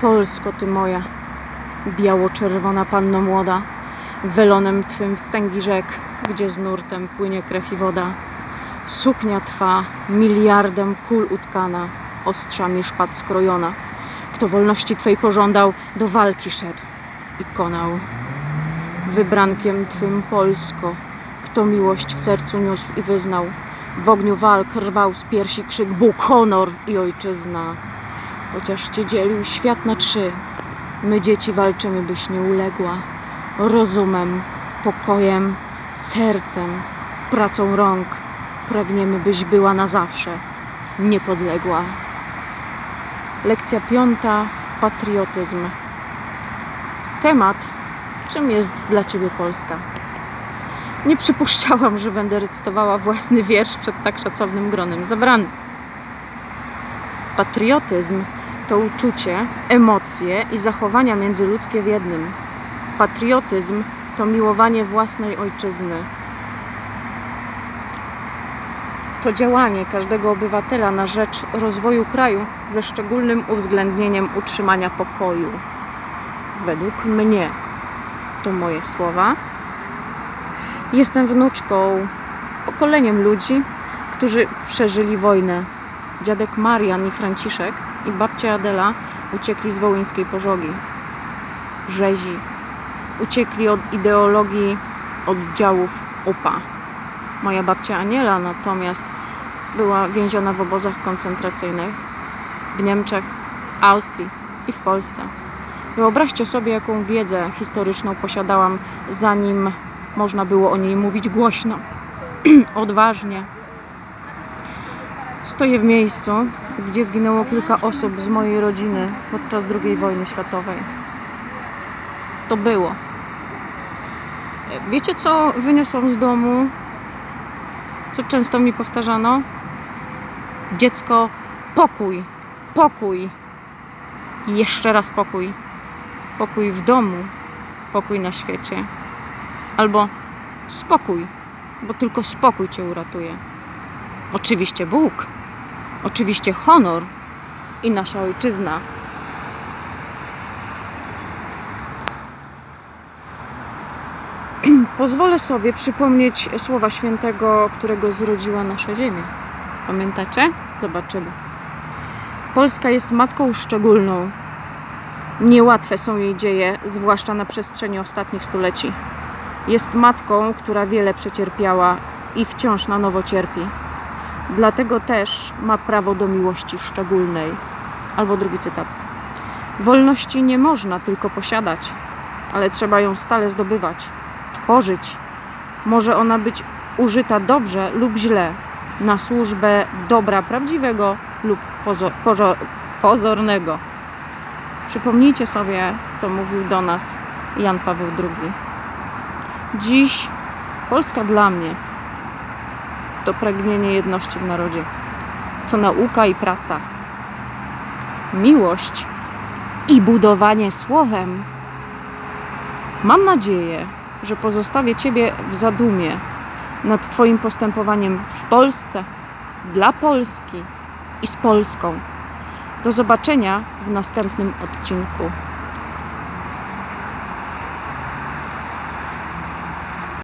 Polsko ty moja, biało-czerwona panno młoda, welonem twym wstęgi rzek, gdzie z nurtem płynie krew i woda. Suknia twa miliardem kul utkana, ostrzami szpad skrojona. Kto wolności twej pożądał, do walki szedł i konał. Wybrankiem twym Polsko, kto miłość w sercu niósł i wyznał, w ogniu walk rwał z piersi krzyk Bóg, honor i ojczyzna. Chociaż cię dzielił świat na trzy, my dzieci walczymy, byś nie uległa. Rozumem, pokojem, sercem, pracą rąk pragniemy, byś była na zawsze niepodległa. Lekcja piąta patriotyzm. Temat czym jest dla ciebie Polska? Nie przypuszczałam, że będę recytowała własny wiersz przed tak szacownym gronem zebranym. Patriotyzm to uczucie, emocje i zachowania międzyludzkie w jednym. Patriotyzm to miłowanie własnej ojczyzny. To działanie każdego obywatela na rzecz rozwoju kraju ze szczególnym uwzględnieniem utrzymania pokoju. Według mnie, to moje słowa, jestem wnuczką, pokoleniem ludzi, którzy przeżyli wojnę. Dziadek Marian i Franciszek i babcia Adela uciekli z wołyńskiej pożogi. Rzezi. Uciekli od ideologii oddziałów UPA. Moja babcia Aniela natomiast była więziona w obozach koncentracyjnych w Niemczech, Austrii i w Polsce. Wyobraźcie sobie, jaką wiedzę historyczną posiadałam, zanim można było o niej mówić głośno, odważnie. Stoję w miejscu, gdzie zginęło kilka osób z mojej rodziny podczas II wojny światowej. To było. Wiecie, co wyniosłam z domu? Co często mi powtarzano? Dziecko, pokój, pokój. I jeszcze raz pokój. Pokój w domu, pokój na świecie. Albo spokój, bo tylko spokój cię uratuje. Oczywiście Bóg, oczywiście honor i nasza ojczyzna. Pozwolę sobie przypomnieć słowa świętego, którego zrodziła nasza ziemia. Pamiętacie? Zobaczymy. Polska jest matką szczególną. Niełatwe są jej dzieje, zwłaszcza na przestrzeni ostatnich stuleci. Jest matką, która wiele przecierpiała i wciąż na nowo cierpi. Dlatego też ma prawo do miłości szczególnej. Albo drugi cytat. Wolności nie można tylko posiadać, ale trzeba ją stale zdobywać, tworzyć. Może ona być użyta dobrze lub źle, na służbę dobra prawdziwego lub pozo- pożo- pozornego. Przypomnijcie sobie, co mówił do nas Jan Paweł II. Dziś Polska dla mnie to pragnienie jedności w narodzie. To nauka i praca. Miłość i budowanie słowem. Mam nadzieję, że pozostawię Ciebie w zadumie nad Twoim postępowaniem w Polsce, dla Polski i z Polską. Do zobaczenia w następnym odcinku.